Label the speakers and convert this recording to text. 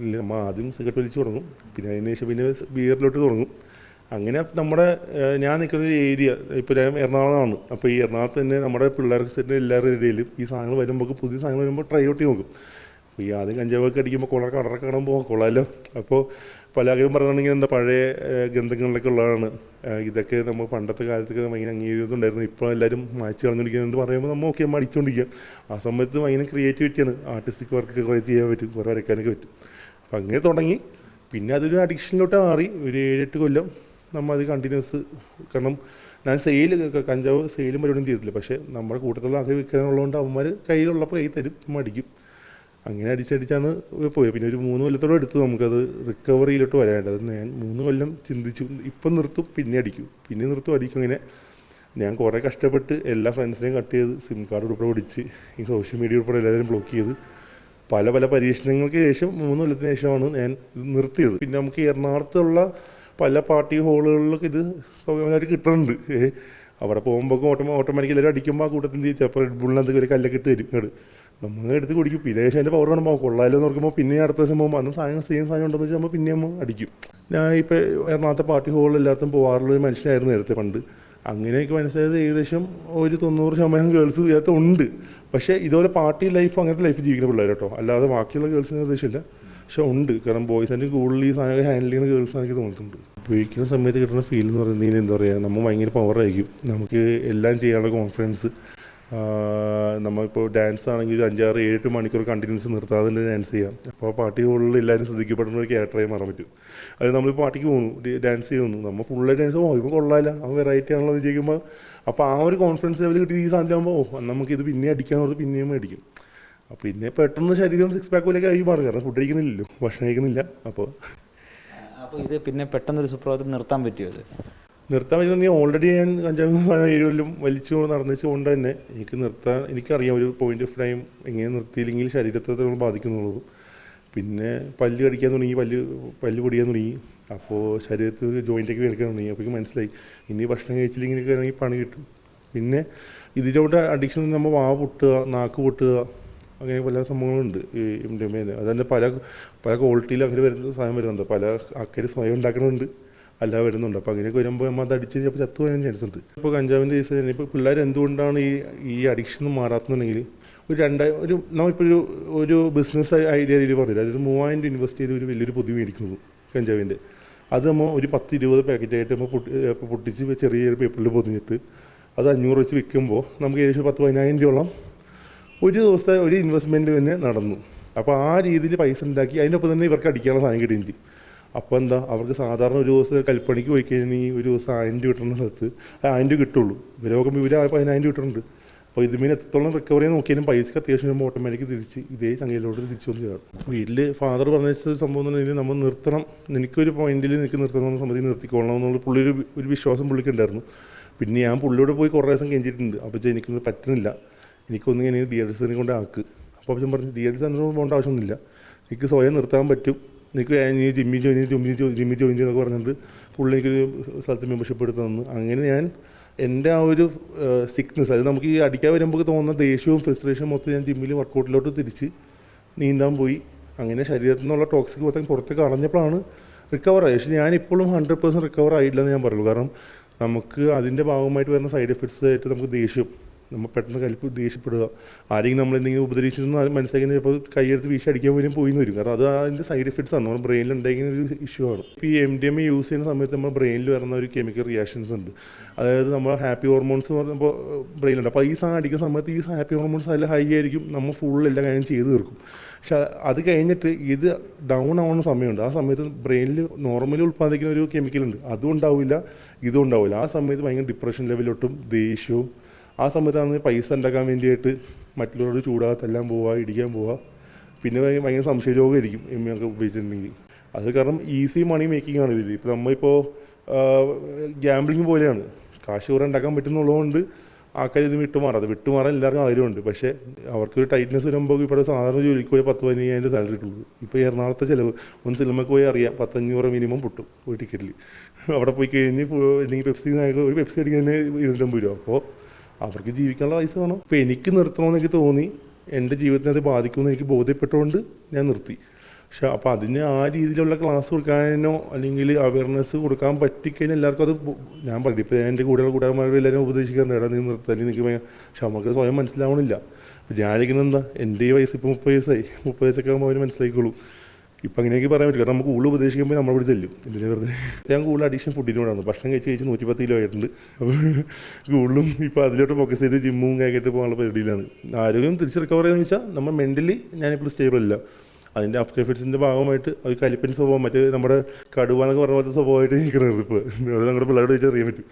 Speaker 1: ഇല്ല ആദ്യം സിഗരറ്റ് വലിച്ചു തുടങ്ങും. പിന്നെ അതിന് ശേഷം പിന്നെ ബിയറിലോട്ട് തുടങ്ങും. അങ്ങനെ നമ്മുടെ ഞാൻ നിൽക്കുന്ന ഒരു ഏരിയ ഇപ്പോൾ ഞാൻ എറണാകുളമാണ് അപ്പോൾ ഈ എറണാകുളത്ത് തന്നെ നമ്മുടെ പിള്ളേർക്ക് സെറ്റിന്റെ എല്ലാവരുടെ ഇടയിലും ഈ സാധനങ്ങൾ വരുമ്പോൾ പുതിയ സാധനങ്ങൾ വരുമ്പോൾ ട്രൈ ഔട്ട് നോക്കും. അപ്പോൾ ഈ ആദ്യം കഞ്ചാവൊക്കെ അടിക്കുമ്പോൾ കുളർ കടറൊക്കെ കാണുമ്പോൾ കൊള്ളാമല്ലോ അപ്പോൾ പലരും പറയുകയാണെങ്കിൽ എന്താ പഴയ ഗ്രന്ഥങ്ങളിലൊക്കെ ഉള്ളതാണ്. ഇതൊക്കെ നമ്മൾ പണ്ടത്തെ കാലത്തൊക്കെ ഭയങ്കര അംഗീകരിക്കുന്നുണ്ടായിരുന്നു ഇപ്പോൾ എല്ലാവരും മാച്ച് കളഞ്ഞിരിക്കുന്നുണ്ട് പറയുമ്പോൾ നമ്മൾ ഓക്കെ നമ്മൾ അടിച്ചുകൊണ്ടിരിക്കുക. ആ സമയത്ത് ഭയങ്കര ക്രിയേറ്റിവിറ്റിയാണ് ആർട്ടിസ്റ്റിക് വർക്കൊക്കെ കുറേ ചെയ്യാൻ പറ്റും കുറേ വരയ്ക്കാനൊക്കെ പറ്റും. അപ്പം അങ്ങനെ തുടങ്ങി. പിന്നെ അതൊരു അഡിക്ഷനിലോട്ട് മാറി. ഒരു ഏഴെട്ട് കൊല്ലം നമ്മൾ അത് കണ്ടിന്യൂസ് കാരണം ഞാൻ സെയിൽ കഞ്ചാവ് സെയിലും പരിപാടിയും ചെയ്തിട്ടില്ല. പക്ഷേ നമ്മുടെ കൂട്ടത്തിലുള്ള അങ്ങനെ വിൽക്കാനുള്ളതുകൊണ്ട് അവന്മാർ കയ്യിലുള്ളപ്പോൾ കൈ തരും നമ്മൾ അടിക്കും അങ്ങനെ അടിച്ചടിച്ചാണ് പോയത്. പിന്നെ ഒരു മൂന്ന് കൊല്ലത്തോടെ എടുത്തു നമുക്കത് റിക്കവറിയിലോട്ട് വരാനുണ്ട് അത് ഞാൻ മൂന്ന് കൊല്ലം ചിന്തിച്ചു. ഇപ്പം നിർത്തും പിന്നെ അടിക്കും. പിന്നെ നിർത്തും അടിക്കും അങ്ങനെ. ഞാൻ കുറേ കഷ്ടപ്പെട്ട് എല്ലാ ഫ്രണ്ട്സിനെയും കട്ട് ചെയ്ത് സിം കാർഡ് ഉൾപ്പെടെ പിടിച്ച് ഈ സോഷ്യൽ മീഡിയ ഉൾപ്പെടെ എല്ലാവരും ബ്ലോക്ക് ചെയ്ത് പല പല പരീക്ഷണങ്ങൾക്ക് ശേഷം മൂന്ന് കൊല്ലത്തിന് ശേഷമാണ് ഞാൻ ഇത് നിർത്തിയത്. പിന്നെ നമുക്ക് എറണാകുളത്തുള്ള പല പാർട്ടി ഹോളുകളിലൊക്കെ ഇത് സൗകര്യമായിട്ട് കിട്ടുന്നുണ്ട് അവിടെ പോകുമ്പോൾ ഓട്ടോ ഓട്ടോമാറ്റിക്കലി അടിക്കുമ്പോൾ ആ കൂട്ടത്തിൽ ചിലപ്പോൾ റെഡ് ബുള്ളിന് എന്തൊക്കെ ഒരു കല്ലൊക്കെ ഇട്ട് തരും ഇങ്ങോട്ട് നമ്മൾ എടുത്ത് കുടിക്കും. പിന്നെ ശേഷം അതിന്റെ പവർ കാണുമ്പോൾ കൊള്ളാലോ എന്ന് ഓർക്കുമ്പോൾ പിന്നെ അടുത്ത ദിവസം പോകുമ്പോൾ അന്ന് സാധനം സെയിം സാധനം ഉണ്ടെന്ന് വെച്ചാൽ നമ്മൾ പിന്നെ അടിക്കും. ഞാൻ ഇപ്പോൾ എറണാകുളത്തെ പാർട്ടി ഹോളിൽ എല്ലായിടത്തും പോകാറുള്ള ഒരു മനുഷ്യനായിരുന്നു നേരത്തെ പണ്ട്. അങ്ങനെയൊക്കെ മനസ്സിലായത് ഏകദേശം ഒരു തൊണ്ണൂറ് ശതമാനം ഗേൾസ് ഇതിനകത്ത് ഉണ്ട്. പക്ഷേ ഇതുപോലെ പാർട്ടി ലൈഫ് അങ്ങനത്തെ ലൈഫ് ജീവിക്കുന്ന പിള്ളേർ കേട്ടോ അല്ലാതെ ബാക്കിയുള്ള ഗേൾസിന് ഉദ്ദേശമില്ല പക്ഷേ ഉണ്ട്. കാരണം ബോയ്സിന്റെ കൂടുതൽ ഈ സാധനം ഹാൻഡിൽ ചെയ്യുന്ന ഗേൾസ് എനിക്ക് തോന്നിയിട്ടുണ്ട്. ഉപയോഗിക്കുന്ന സമയത്ത് കിട്ടുന്ന ഫീൽ എന്ന് പറയുന്നത് എന്താ പറയുക നമ്മൾ ഭയങ്കര പവറായിരിക്കും നമുക്ക് എല്ലാം ചെയ്യാനുള്ള കോൺഫിഡൻസ് നമ്മളിപ്പോൾ ഡാൻസ് ആണെങ്കിൽ ഒരു അഞ്ചാറ് ഏഴ് മണിക്കൂർ കണ്ടിന്യൂസ് നിർത്താതെ തന്നെ ഡാൻസ് ചെയ്യാം. അപ്പോൾ ആ പാട്ടി ഉള്ളിൽ എല്ലാവരും ശ്രദ്ധിക്കപ്പെടുന്ന ഒരു ക്യാരക്ടറായി മാറാൻ പറ്റും. അത് നമ്മൾ പാട്ടിക്ക് പോകുന്നു ഡാൻസ് ചെയ്യുന്നു നമ്മൾ ഫുള്ള് ഡാൻസ് പോകും ഇപ്പോൾ കൊള്ളാമില്ല ആ വെറൈറ്റി ആണല്ലോ എന്ന് ചോദിക്കുമ്പോൾ അപ്പോൾ ആ ഒരു കോൺഫിഡൻസ് ലെവൽ കിട്ടി ഈ സാധനം ആകുമ്പോൾ ഓ നമുക്കിത് പിന്നെ അടിക്കാന്ന് പറഞ്ഞ് പിന്നെയും മേടിക്കും. അപ്പോൾ പിന്നെ പെട്ടെന്ന് ശരീരം സിക്സ് പാക്ക് പോലെയൊക്കെ ആയി മാറും. കാരണം ഫുഡ് കഴിക്കുന്നില്ലല്ലോ. ഭക്ഷണം കഴിക്കുന്നില്ല. അപ്പോൾ
Speaker 2: അപ്പോൾ ഇത് പിന്നെ പെട്ടെന്നൊരു സുപ്രഭാതം നിർത്താൻ പറ്റുമോ അത്
Speaker 1: നിർത്താൻ പറ്റുന്ന ഓൾറെഡി ഞാൻ അഞ്ചാം സാധനം ഏഴ് കൊല്ലം വലിച്ചു നടന്നിച്ചുകൊണ്ട് തന്നെ എനിക്ക് നിർത്താൻ എനിക്കറിയാം ഒരു പോയിന്റ് ഓഫ് ടൈം എങ്ങനെ നിർത്തിയില്ലെങ്കിൽ ശരീരത്തെ ബാധിക്കുന്നുള്ളൂ പിന്നെ പല്ല് കടിക്കാൻ തുടങ്ങി പല്ല് പല്ല് പൊടിയാൻ തുടങ്ങി. അപ്പോൾ ശരീരത്തിൽ ജോയിന്റൊക്കെ കേൾക്കാൻ തുടങ്ങി. അപ്പോൾ എനിക്ക് മനസ്സിലായി ഇനി ഭക്ഷണം കഴിച്ചില്ലെങ്കിൽ ആണെങ്കിൽ പണി കിട്ടും. പിന്നെ ഇതിലോട്ട് അഡിക്ഷൻ നമ്മൾ വാ പൊട്ടുക നാക്ക് പൊട്ടുക അങ്ങനെ പല സംഭവങ്ങളുണ്ട് ഈ എ അതന്നെ പല പല ക്വാളിറ്റിയിൽ അങ്ങനെ വരുന്ന സാധനം വരുന്നുണ്ട്. പല ആൾക്കാർ സ്വയം ഉണ്ടാക്കുന്നുണ്ട് അല്ലാതെ വരുന്നുണ്ട്. അപ്പോൾ അങ്ങനെയൊക്കെ വരുമ്പോൾ നമ്മൾ അത് അടിച്ച് ചിലപ്പോൾ ചത്തു പോകാൻ ചാൻസ് ഉണ്ട്. ഇപ്പോൾ കഞ്ചാവിന്റെ കേസ് തന്നെ. ഇപ്പോൾ പിള്ളേർ എന്തുകൊണ്ടാണ് ഈ ഈ അഡിക്ഷൻ മാറാത്തുന്നുണ്ടെങ്കിൽ ഒരു രണ്ടായി ഒരു നമ്മളിപ്പോൾ ഒരു ഒരു ബിസിനസ് ഐഡിയ രീതിയിൽ പറഞ്ഞില്ല? അതൊരു മൂവായിരം രൂപ ഇൻവെസ്റ്റ് ചെയ്ത് ഒരു വലിയൊരു പൊതി മേടിക്കുന്നു കഞ്ചാവിന്റെ അത് നമ്മൾ ഒരു പത്ത് ഇരുപത് പാക്കറ്റായിട്ട് നമ്മൾ പൊട്ടി പൊട്ടിച്ച് ചെറിയ ചെറിയ പേപ്പറിൽ പൊതിഞ്ഞിട്ട് അത് അഞ്ഞൂറ് വെച്ച് വിൽക്കുമ്പോൾ നമുക്ക് ഏകദേശം പത്ത് പതിനായിരം രൂപയോളം ഒരു ദിവസത്തെ ഒരു ഇൻവെസ്റ്റ്മെന്റ് തന്നെ നടന്നു. അപ്പോൾ ആ രീതിയിൽ പൈസ ഉണ്ടാക്കി അതിന്റെ ഒപ്പം തന്നെ ഇവർക്ക് അടിക്കാനുള്ള സാധനം ചെയ്യും അപ്പോൾ എന്താ അവർക്ക് സാധാരണ ഒരു ദിവസം കൽപ്പണിക്ക് പോയി കഴിഞ്ഞാൽ ഒരു ദിവസം ആയിരം കിട്ടുന്ന സ്ഥലത്ത് ആയിരം രൂപ കിട്ടുള്ളൂ. ഇവരെ നോക്കുമ്പോൾ ഇവർ പതിനായിരം രൂപ കിട്ടുന്നുണ്ട്. അപ്പോൾ ഇതിന് എത്രത്തോളം റിക്കവറി നോക്കിയാലും പൈസക്ക് അത്യാവശ്യം വരുമ്പോൾ ഓട്ടോമാറ്റിക് തിരിച്ച് ഇതേ ചങ്ങയിലോട്ട് തിരിച്ചു വന്ന് ചേർക്കും വീട്ടിൽ ഫാദർ പറഞ്ഞ ഒരു സംഭവം എന്ന് പറഞ്ഞാൽ നമ്മൾ നിർത്തണം. എനിക്കൊരു പോയിന്റിൽ എനിക്ക് നിർത്തണം എന്ന സമയത്ത് നിർത്തിക്കോളണം എന്നുള്ള പുള്ളി ഒരു ഒരു വിശ്വാസം പുള്ളിക്ക് ഉണ്ടായിരുന്നു. പിന്നെ ഞാൻ പുള്ളിയോട് പോയി കുറേ ദിവസം കഴിഞ്ഞിട്ടുണ്ട് അപ്പോൾ എനിക്കൊന്നും പറ്റുന്നില്ല എനിക്കൊന്നും ഇങ്ങനെ ഡി എഡ് സിനെ കൊണ്ട് ആക്ക്. അപ്പോൾ ഞാൻ പറഞ്ഞു ഡി എഡ് സെന്ററിൽ പോകേണ്ട ആവശ്യമൊന്നുമില്ല. എനിക്ക് സ്വയം നിർത്താൻ പറ്റും. എനിക്ക് നീ ജിമ്മി ജോയിൻ ചെയ്ത് ജിമ്മി ജോയിൻ ജിമ്മി ജോയിൻ ചെയ്യുന്നൊക്കെ പറഞ്ഞിട്ട് പുള്ളി എനിക്കൊരു സ്ഥലത്ത് മെമ്പർഷിപ്പ് എടുത്ത് തന്നു അങ്ങനെ ഞാൻ എന്റെ ആ ഒരു സിക്നസ് അത് നമുക്ക് ഈ അടിക്കാൻ വരുമ്പോൾ തോന്നുന്ന ദേഷ്യവും ഫ്രസ്ട്രേഷനും മൊത്തം ഞാൻ ജിമ്മിൽ വർക്കൗട്ടിലോട്ട് തിരിച്ച് നീന്താൻ പോയി. അങ്ങനെ ശരീരത്തിൽ നിന്നുള്ള ടോക്സിക് മൊത്തം പുറത്തേക്ക് കളഞ്ഞപ്പോഴാണ് റിക്കവർ പക്ഷേ പക്ഷേ ഞാനിപ്പോഴും ഹൺഡ്രഡ് പെർസെന്റ് റിക്കവർ ആയില്ലെന്ന് ഞാൻ പറയുള്ളൂ. കാരണം നമുക്ക് അതിന്റെ ഭാഗമായിട്ട് വരുന്ന സൈഡ് എഫക്ട്സ് ആയിട്ട് നമുക്ക് ദേഷ്യം നമ്മൾ പെട്ടെന്ന് കലിപ്പ് ദേഷ്യപ്പെടുക ആരെങ്കിലും നമ്മൾ എന്തെങ്കിലും ഉപദ്രവിച്ചിരുന്നു അത് മനസ്സിലാക്കി ചിലപ്പോൾ കൈയെടുത്ത് വീശി അടിക്കാൻ പോലും പോയി വരും. കാരണം അത് അതിന്റെ സൈഡ് എഫക്ട്സ് ആണ്. നമ്മുടെ ബ്രെയിനിൽ ഉണ്ടായിരിക്കുന്ന ഒരു ഇഷ്യൂ ആണ്. ഇപ്പോൾ ഈ M D M A use ചെയ്യുന്ന സമയത്ത് നമ്മുടെ ബ്രെയിനിൽ വരുന്ന ഒരു കെമിക്കൽ റിയാക്ഷൻസ് ഉണ്ട്. അതായത് നമ്മൾ ഹാപ്പി ഹോർമോൺസ് എന്ന് പറയുമ്പോൾ ബ്രെയിനുണ്ട് അപ്പോൾ ഈ സാധനം അടിക്കുന്ന സമയത്ത് ഈ ഹാപ്പി ഹോർമോൺസ് നല്ല ഹൈ ആയിരിക്കും. നമ്മൾ ഫുൾ എല്ലാ കാര്യം ചെയ്ത് തീർക്കും. പക്ഷെ അത് കഴിഞ്ഞിട്ട് ഇത് ഡൗൺ ആവുന്ന സമയമുണ്ട്. ആ സമയത്ത് ബ്രെയിനിൽ നോർമലി ഉൽപ്പാദിക്കുന്ന ഒരു കെമിക്കൽ ഉണ്ട്. അതും ഉണ്ടാവില്ല ഇതും ഉണ്ടാവില്ല. ആ സമയത്ത് ഭയങ്കര ഡിപ്രഷൻ ലെവലിലോട്ടും ദേഷ്യവും ആ സമയത്താണ് പൈസ ഉണ്ടാക്കാൻ വേണ്ടിയിട്ട് മറ്റുള്ളവരോട് ചൂടാകത്തെല്ലാം പോവുക ഇടിക്കാൻ പോവുക. പിന്നെ ഭയങ്കര സംശയരോഗമായിരിക്കും എം ഒക്കെ ഉപയോഗിച്ചിട്ടുണ്ടെങ്കിൽ. അത് കാരണം ഈസി മണി മേക്കിംഗ് ആണ് ഇതിൽ ഇപ്പോൾ നമ്മളിപ്പോൾ ഗ്യാംബ്ലിങ് പോലെയാണ്. കാശ് കുറേ ഉണ്ടാക്കാൻ പറ്റുന്നുള്ളതുകൊണ്ട് ആൾക്കാർ ഇത് വിട്ടുമാറാം. അത് വിട്ടുമാറാൻ എല്ലാവർക്കും ആഗ്രഹമുണ്ട്. പക്ഷേ അവർക്ക് ഒരു ടൈറ്റ്നസ് വരുമ്പോൾ ഇവിടെ സാധാരണ ജോലിക്ക് പോയി പത്ത് പതിനയ്യായിരം സാലറി കിട്ടുള്ളൂ. ഇപ്പോൾ എറണാകുളത്തെ ചിലവ് ഒന്ന് സിനിമയ്ക്ക് പോയി അറിയാം പത്തഞ്ഞൂറ് മിനിമം പൊട്ടും ഒരു ടിക്കറ്റിൽ അവിടെ പോയി കഴിഞ്ഞ് അല്ലെങ്കിൽ പെപ്സി ഒരു പെപ്സി അടിക്കാൻ ഇരുന്നൂറ്റമ്പത് രൂപ. അപ്പോൾ അവർക്ക് ജീവിക്കാനുള്ള പൈസ വേണം. അപ്പോൾ എനിക്ക് നിർത്തണമെന്ന് എനിക്ക് തോന്നി എന്റെ ജീവിതത്തിനെ അത് ബാധിക്കുമെന്ന് എനിക്ക് ബോധ്യപ്പെട്ടുകൊണ്ട് ഞാൻ നിർത്തി. പക്ഷെ അപ്പോൾ അതിന് ആ രീതിയിലുള്ള ക്ലാസ് കൊടുക്കാനോ അല്ലെങ്കിൽ അവയർനെസ് കൊടുക്കാൻ പറ്റിക്കഴിഞ്ഞാൽ എല്ലാവർക്കും അത് ഞാൻ പറഞ്ഞു ഇപ്പോൾ എന്റെ കൂടെയുള്ള കൂട്ടുകാരന്മാരും എല്ലാവരും ഉപദേശിക്കാറുണ്ട് എടാ നീ നിർത്താൻ നിൽക്ക് ഭയ- പക്ഷെ നമുക്ക് സ്വയം മനസ്സിലാവണില്ല. ഞാനിരിക്കുന്നത് എന്താ എന്റെ ഈ വയസ്സ് ഇപ്പോൾ മുപ്പത് വയസ്സായി. മുപ്പത് വയസ്സൊക്കെ ആകുമ്പോൾ അവർ മനസ്സിലാക്കിക്കോളും ഇപ്പം അങ്ങനെയൊക്കെ പറയാൻ പറ്റില്ല. കാരണം നമുക്ക് കൂടുതൽ ഉപദേശിക്കുമ്പോൾ നമ്മൾ ഇവിടെ തെല്ലും ഇല്ലേ വെറുതെ? ഞാൻ കൂടുതൽ അഡീഷൻ ഫുഡിനോടാണ് ഭക്ഷണം കഴിച്ച് കഴിച്ച് നൂറ്റിപ്പത്ത് കിലോ ആയിട്ടുണ്ട്. അപ്പോൾ കൂടുതലും ഇപ്പോൾ അതിലോട്ട് ഫോക്കസ് ചെയ്ത് ജിമ്മും കാക്കിയിട്ട് പോകാനുള്ള പരിപാടിയിലാണ്. ആരോഗ്യം തിരിച്ച് റിക്കവർ ചെയ്യുന്നത് വെച്ചാൽ നമ്മൾ മെന്റലി ഞാനിപ്പോൾ സ്റ്റേബിൾ അല്ല. അതിന്റെ ആഫ്റ്റർ എഫക്ട്സിന്റെ ഭാഗമായിട്ട് ഒരു കലിപ്പൻ സ്വഭാവം മറ്റേ നമ്മുടെ കടുവ പറഞ്ഞ പോലത്തെ സ്വഭാവമായിട്ട് നിൽക്കണത് ഇപ്പോൾ അത് നമ്മുടെ പിള്ളേരോട് ചോദിച്ചാൽ അറിയാൻ പറ്റും.